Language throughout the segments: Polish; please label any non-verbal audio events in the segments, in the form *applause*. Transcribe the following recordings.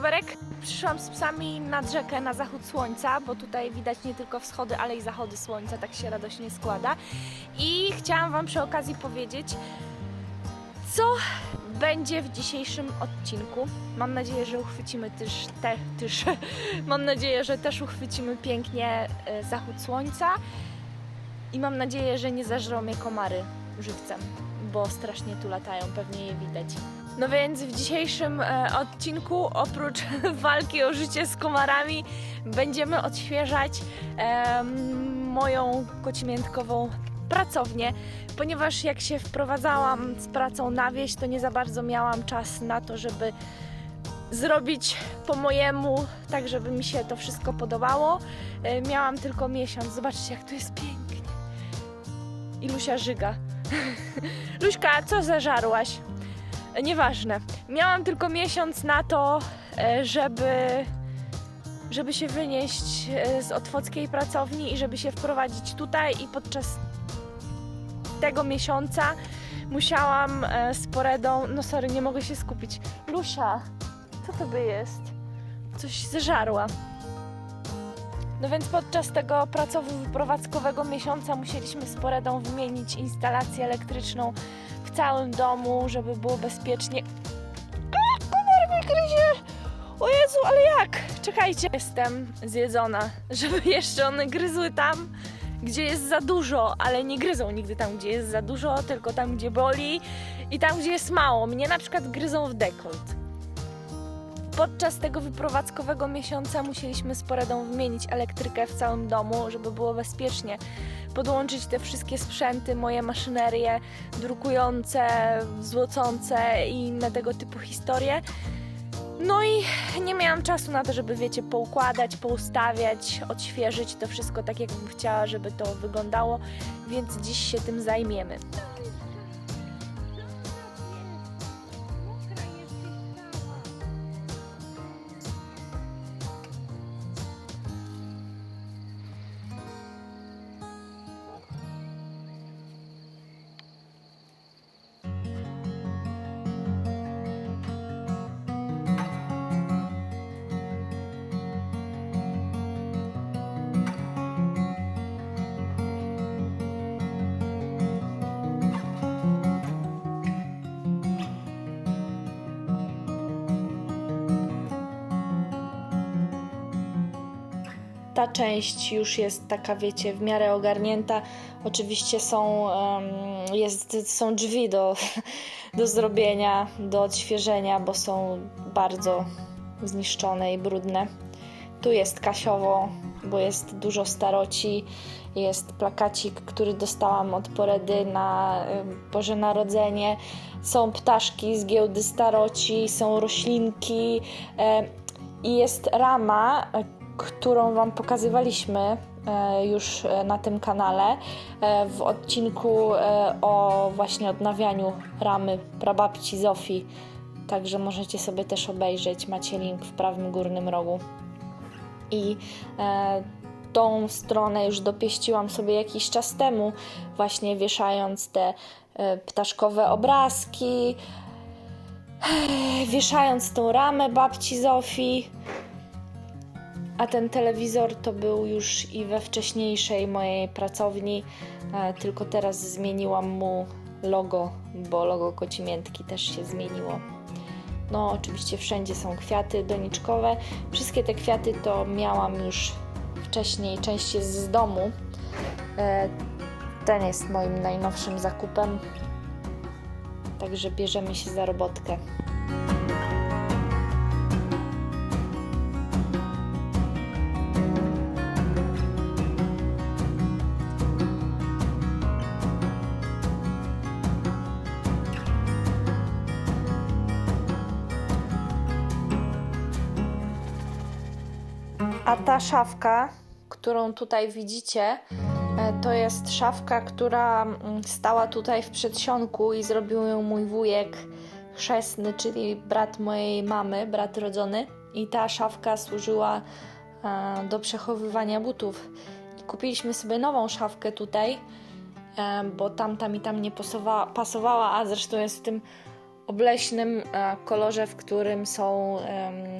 Roberek. Przyszłam z psami nad rzekę na zachód słońca, bo tutaj widać nie tylko wschody, ale i zachody słońca, tak się radośnie składa. I chciałam Wam przy okazji powiedzieć, co będzie w dzisiejszym odcinku. Mam nadzieję, że uchwycimy też, te, też *laughs* mam nadzieję, że też uchwycimy pięknie e, zachód słońca i mam nadzieję, że nie zażrą mnie komary żywcem, bo strasznie tu latają, pewnie je widać. No więc w dzisiejszym e, odcinku, oprócz *laughs* walki o życie z komarami, będziemy odświeżać em, moją kocimiętkową pracownię, ponieważ jak się wprowadzałam z pracą na wieś, to nie za bardzo miałam czas na to, żeby zrobić po mojemu, tak żeby mi się to wszystko podobało. E, Miałam tylko miesiąc. Zobaczcie, jak tu jest pięknie. I żyga. *laughs* Luśka, co zażarłaś? Nieważne. Miałam tylko miesiąc na to, e, żeby żeby się wynieść e, z otwockiej pracowni i żeby się wprowadzić tutaj i podczas tego miesiąca musiałam e, z Poredą, no sorry, nie mogę się skupić. Lusia, co to by jest? Coś zeżarła. No więc podczas tego pracowo-wyprowadzkowego miesiąca musieliśmy z Poredą wymienić instalację elektryczną w całym domu, żeby było bezpiecznie. Komar mnie gryzie! O Jezu, ale jak? Czekajcie, jestem zjedzona, *laughs* żeby jeszcze one gryzły tam, gdzie jest za dużo, ale nie gryzą nigdy tam, gdzie jest za dużo, tylko tam, gdzie boli i tam, gdzie jest mało. Mnie na przykład gryzą w dekolt. Podczas tego wyprowadzkowego miesiąca musieliśmy z Poredą wymienić elektrykę w całym domu, żeby było bezpiecznie. Podłączyć te wszystkie sprzęty, moje maszynerie drukujące, złocące i inne tego typu historie. No i nie miałam czasu na to, żeby wiecie, poukładać, poustawiać, odświeżyć to wszystko tak, jakbym chciała, żeby to wyglądało, więc dziś się tym zajmiemy. Ta część już jest taka, wiecie, w miarę ogarnięta. Oczywiście są, jest, są drzwi do, *laughs* do zrobienia, do odświeżenia, bo są bardzo zniszczone i brudne. Tu jest kasiowo, bo jest dużo staroci. Jest plakacik, który dostałam od Poredy na Boże Narodzenie. Są ptaszki z giełdy staroci, są roślinki i jest rama, którą Wam pokazywaliśmy e, już e, na tym kanale e, w odcinku o właśnie odnawianiu ramy prababci Zofii. Także możecie sobie też obejrzeć. Macie link w prawym górnym rogu. I tą stronę już dopieściłam sobie jakiś czas temu, właśnie wieszając te ptaszkowe obrazki, wieszając tą ramę babci Zofii. A ten telewizor to był już i we wcześniejszej mojej pracowni, e, tylko teraz zmieniłam mu logo, bo logo kocimiętki też się zmieniło. No, oczywiście wszędzie są kwiaty doniczkowe. Wszystkie te kwiaty to miałam już wcześniej, część jest z domu. E, Ten jest moim najnowszym zakupem. Także bierzemy się za robotkę. A ta szafka, którą tutaj widzicie, e, to jest szafka, która mm, stała tutaj w przedsionku i zrobił ją mój wujek chrzestny, czyli brat mojej mamy, brat rodzony. I ta szafka służyła e, do przechowywania butów. Kupiliśmy sobie nową szafkę tutaj, e, bo tamta mi tam nie pasowała, pasowała, a zresztą jest w tym obleśnym kolorze, w którym są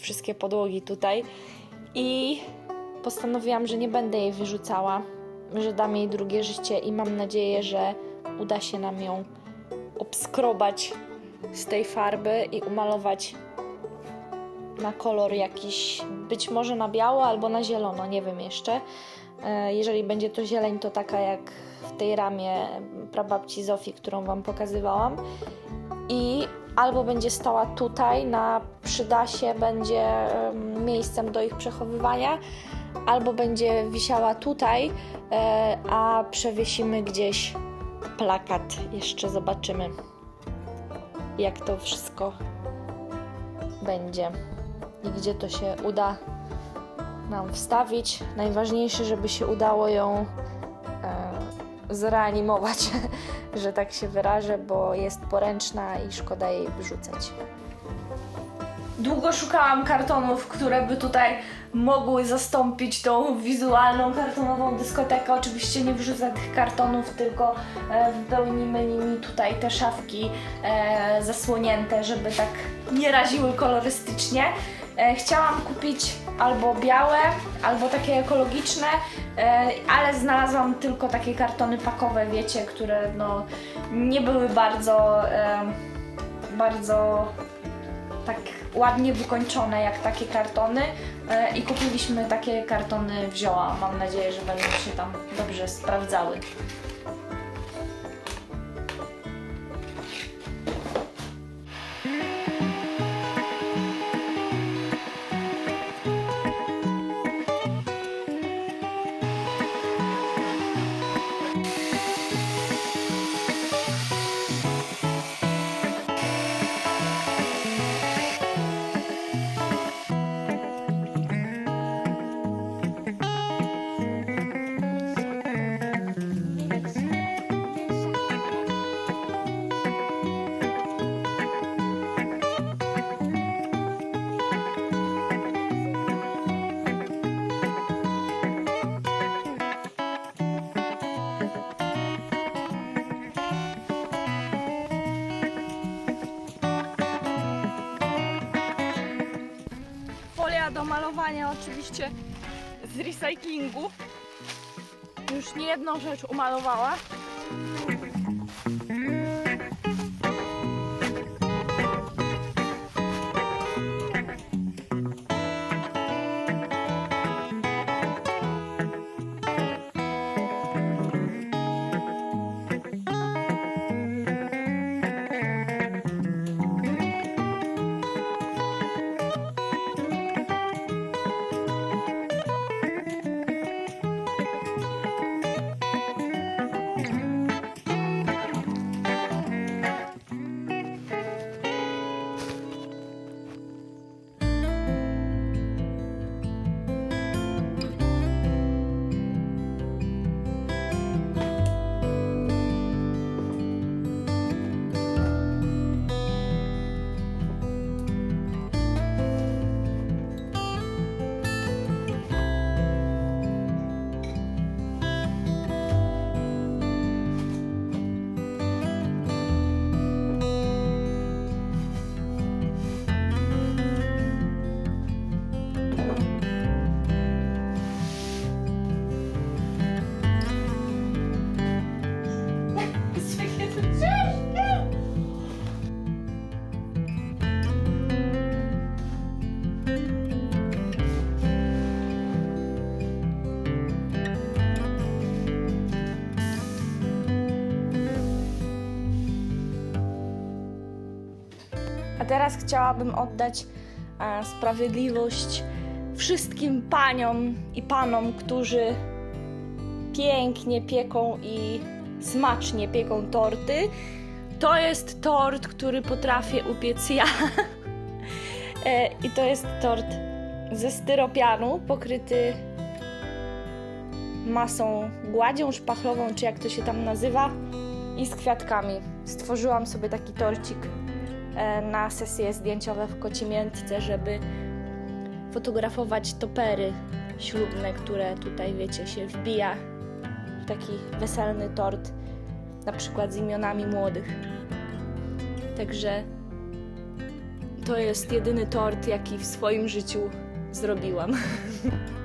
wszystkie podłogi tutaj. I postanowiłam, że nie będę jej wyrzucała, że dam jej drugie życie i mam nadzieję, że uda się nam ją obskrobać z tej farby i umalować na kolor jakiś, być może na biało albo na zielono, nie wiem jeszcze. E, Jeżeli będzie to zieleń, to taka jak w tej ramie prababci Zofii, którą Wam pokazywałam. I albo będzie stała tutaj na przydasie, będzie miejscem do ich przechowywania, albo będzie wisiała tutaj, e, a przewiesimy gdzieś plakat. Jeszcze zobaczymy, jak to wszystko będzie i gdzie to się uda nam wstawić. Najważniejsze, żeby się udało ją e, zreanimować, *laughs* że tak się wyrażę, bo jest poręczna i szkoda jej wyrzucać. Długo szukałam kartonów, które by tutaj mogły zastąpić tą wizualną kartonową dyskotekę. Oczywiście nie wrzucę tych kartonów, tylko e, wypełnimy nimi tutaj te szafki e, zasłonięte, żeby tak nie raziły kolorystycznie. E, chciałam kupić albo białe, albo takie ekologiczne, e, ale znalazłam tylko takie kartony pakowe, wiecie, które no, nie były bardzo, e, bardzo tak ładnie wykończone jak takie kartony e, i kupiliśmy takie kartony wzięła. Mam nadzieję, że będą się tam dobrze sprawdzały. Malowania oczywiście z recyklingu. Już nie jedną rzecz umalowała. Teraz chciałabym oddać e, sprawiedliwość wszystkim paniom i panom, którzy pięknie pieką i smacznie pieką torty. To jest tort, który potrafię upiec ja. *laughs* E, I to jest tort ze styropianu, pokryty masą gładzią szpachlową, czy jak to się tam nazywa, i z kwiatkami. Stworzyłam sobie taki torcik na sesje zdjęciowe w Kocimiętce, żeby fotografować topery ślubne, które tutaj, wiecie, się wbija w taki weselny tort, na przykład z imionami młodych. Także to jest jedyny tort, jaki w swoim życiu zrobiłam. *laughs*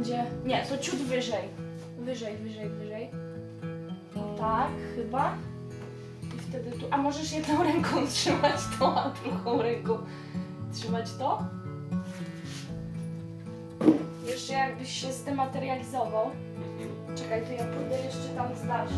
będzie. Nie, to ciut wyżej. Wyżej, wyżej, wyżej. Tak, chyba. I wtedy tu. A możesz jedną *laughs* ręką trzymać to, a drugą ręką trzymać to? Jeszcze jakbyś się zdematerializował. Czekaj, to ja pójdę jeszcze tam z zobaczyć.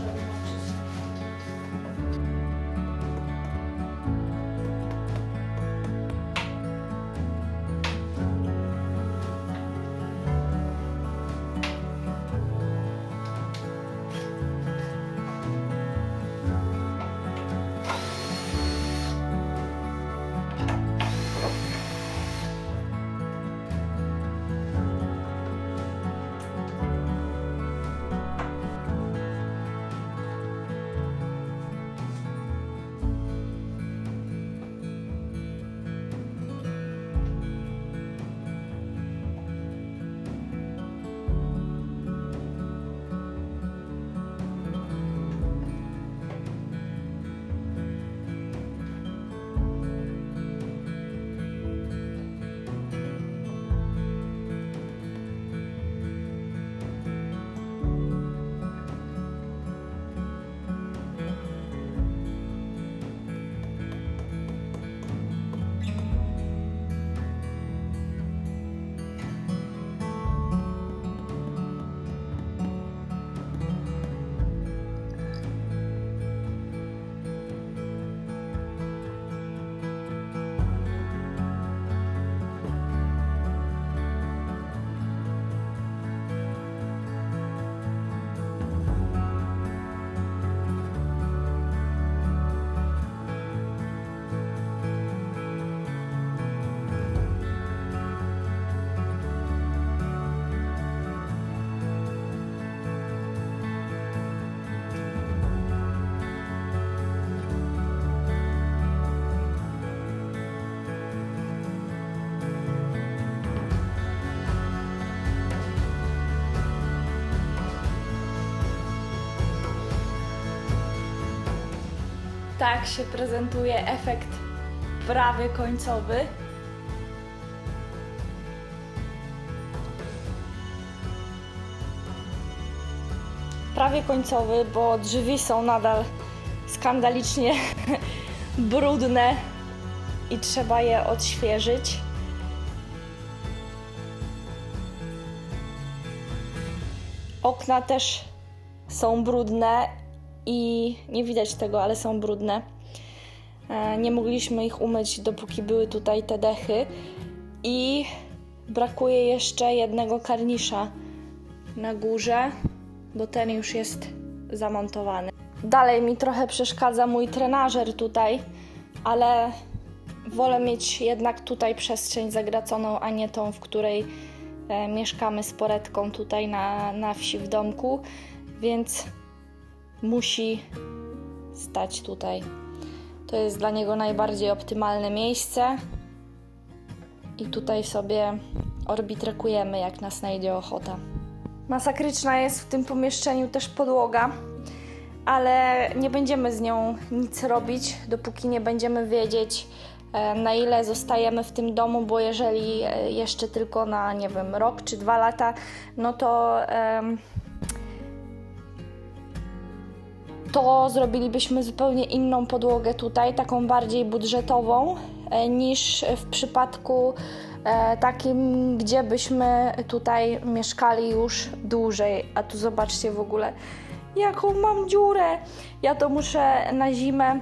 Tak się prezentuje efekt prawy końcowy. Prawie końcowy, bo drzwi są nadal skandalicznie *laughs* brudne i trzeba je odświeżyć. Okna też są brudne i nie widać tego, ale są brudne. E, Nie mogliśmy ich umyć, dopóki były tutaj te dechy. I brakuje jeszcze jednego karnisza na górze. bo ten już jest zamontowany. Dalej mi trochę przeszkadza mój trenażer tutaj, ale wolę mieć jednak tutaj przestrzeń zagraconą, a nie tą, w której e, mieszkamy z Poretką tutaj na, na wsi w domku, więc musi stać tutaj. To jest dla niego najbardziej optymalne miejsce i tutaj sobie orbitrekujemy, jak nas znajdzie ochota. Masakryczna jest w tym pomieszczeniu też podłoga, ale nie będziemy z nią nic robić, dopóki nie będziemy wiedzieć, e, na ile zostajemy w tym domu, bo jeżeli e, jeszcze tylko na, nie wiem, rok czy dwa lata, no to. em, to zrobilibyśmy zupełnie inną podłogę tutaj, taką bardziej budżetową e, niż w przypadku e, takim, gdzie byśmy tutaj mieszkali już dłużej. A tu zobaczcie w ogóle, jaką mam dziurę. Ja to muszę na zimę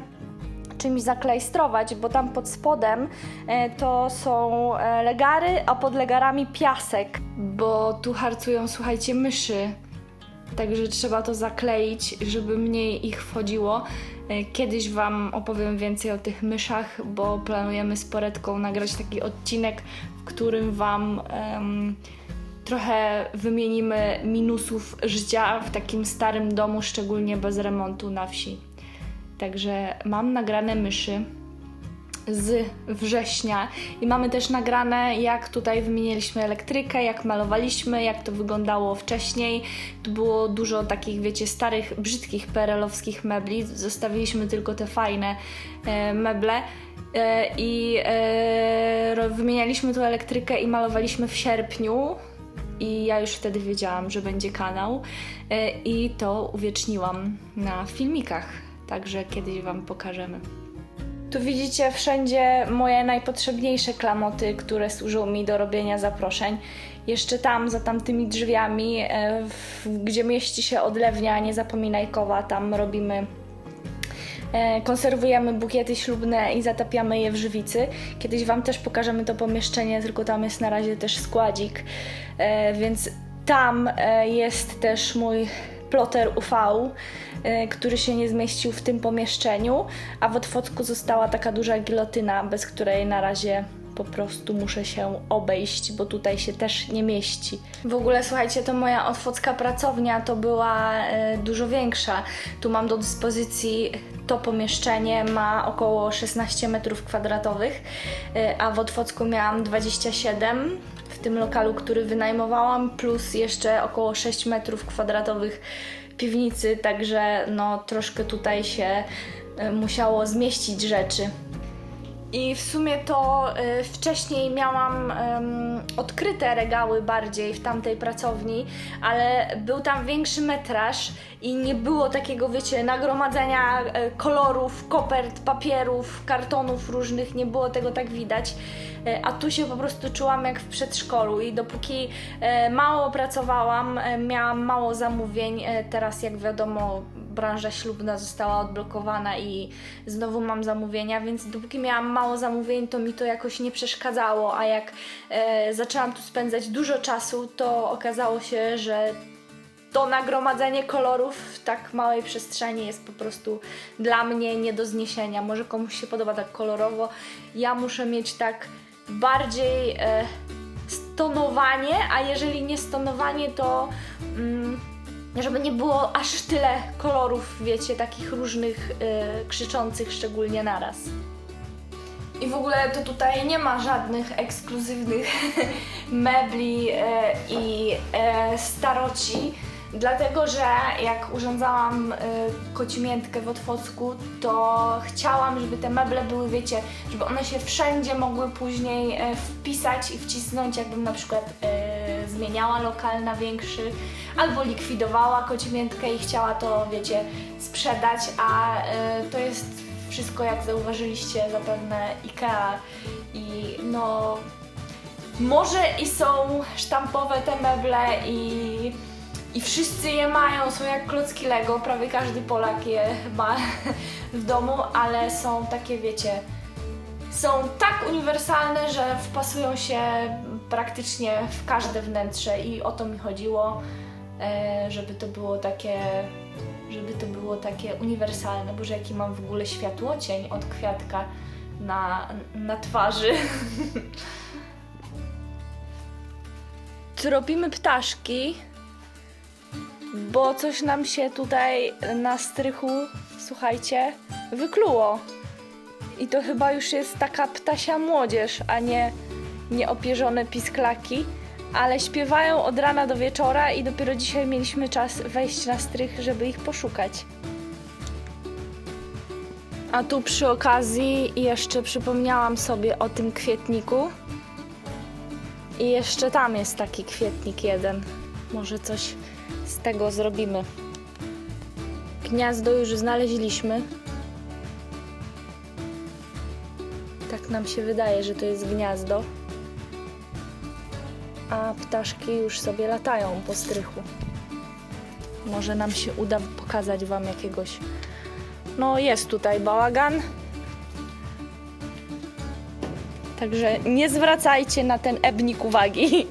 czymś zaklejstrować, bo tam pod spodem e, to są legary, a pod legarami piasek, bo tu harcują, słuchajcie, myszy. Także trzeba to zakleić, żeby mniej ich wchodziło. E, Kiedyś Wam opowiem więcej o tych myszach, bo planujemy z Poretką nagrać taki odcinek, w którym Wam em, trochę wymienimy minusów życia w takim starym domu, szczególnie bez remontu na wsi. Także mam nagrane myszy z września i mamy też nagrane, jak tutaj wymieniliśmy elektrykę, jak malowaliśmy, jak to wyglądało wcześniej. Tu było dużo takich, wiecie, starych, brzydkich perelowskich mebli. Zostawiliśmy tylko te fajne e, meble. E, I e, wymienialiśmy tu elektrykę i malowaliśmy w sierpniu. I ja już wtedy wiedziałam, że będzie kanał. E, I to uwieczniłam na filmikach. Także kiedyś Wam pokażemy. Tu widzicie wszędzie moje najpotrzebniejsze klamoty, które służą mi do robienia zaproszeń. Jeszcze tam, za tamtymi drzwiami, e, gdzie mieści się odlewnia niezapominajkowa, tam robimy E, konserwujemy bukiety ślubne i zatapiamy je w żywicy. Kiedyś Wam też pokażemy to pomieszczenie, tylko tam jest na razie też składzik, e, więc tam jest też mój ploter UV, który się nie zmieścił w tym pomieszczeniu, a w Otwocku została taka duża gilotyna, bez której na razie po prostu muszę się obejść, bo tutaj się też nie mieści. W ogóle słuchajcie, to moja otwocka pracownia to była e, dużo większa. Tu mam do dyspozycji to pomieszczenie, ma około 16 metrów kwadratowych, e, a w Otwocku miałam 27 w tym lokalu, który wynajmowałam, plus jeszcze około 6 metrów kwadratowych piwnicy, także no troszkę tutaj się e, musiało zmieścić rzeczy. I w sumie to y, wcześniej miałam ym, odkryte regały bardziej w tamtej pracowni, ale był tam większy metraż i nie było takiego, wiecie, nagromadzenia y, kolorów, kopert, papierów, kartonów różnych, nie było tego tak widać. Y, a tu się po prostu czułam jak w przedszkolu i dopóki y, mało pracowałam, y, miałam mało zamówień, y, teraz jak wiadomo branża ślubna została odblokowana i znowu mam zamówienia, więc dopóki miałam mało zamówień, to mi to jakoś nie przeszkadzało, a jak e, zaczęłam tu spędzać dużo czasu, to okazało się, że to nagromadzenie kolorów w tak małej przestrzeni jest po prostu dla mnie nie do zniesienia. Może komuś się podoba tak kolorowo, ja muszę mieć tak bardziej e, stonowanie, a jeżeli nie stonowanie, to mm, żeby nie było aż tyle kolorów, wiecie, takich różnych e, krzyczących szczególnie naraz. I w ogóle to tutaj nie ma żadnych ekskluzywnych *laughs* mebli e, i e, staroci, dlatego że jak urządzałam e, kocimiętkę w Otwocku, to chciałam, żeby te meble były, wiecie, żeby one się wszędzie mogły później e, wpisać i wcisnąć, jakbym na przykład e, zmieniała lokal na większy, albo likwidowała kocimiętkę i chciała to, wiecie, sprzedać, a e, to jest wszystko, jak zauważyliście, zapewne IKEA. I no może i są sztampowe te meble i, i wszyscy je mają, są jak klocki Lego, prawie każdy Polak je ma *laughs* w domu, ale są takie, wiecie, są tak uniwersalne, że wpasują się praktycznie w każde wnętrze i o to mi chodziło. e, żeby to było takie, żeby to było takie uniwersalne. Boże, jaki mam w ogóle światłocień od kwiatka na, na twarzy. *laughs* Tropimy ptaszki, bo coś nam się tutaj na strychu, słuchajcie, wykluło. I to chyba już jest taka ptasia młodzież, a nie nieopierzone pisklaki. Ale śpiewają od rana do wieczora i dopiero dzisiaj mieliśmy czas wejść na strych, żeby ich poszukać. A tu przy okazji jeszcze przypomniałam sobie o tym kwietniku. I jeszcze tam jest taki kwietnik jeden. Może coś z tego zrobimy. Gniazdo już znaleźliśmy. Nam się wydaje, że to jest gniazdo. A ptaszki już sobie latają po strychu. Może nam się uda pokazać Wam jakiegoś. No, jest tutaj bałagan. Także nie zwracajcie na ten ebnik uwagi.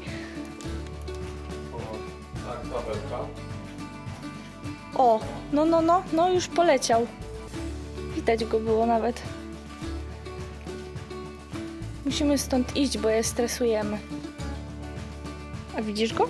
O, no, no, no, no już poleciał. Widać go było nawet. Musimy stąd iść, bo je stresujemy. A widzisz go?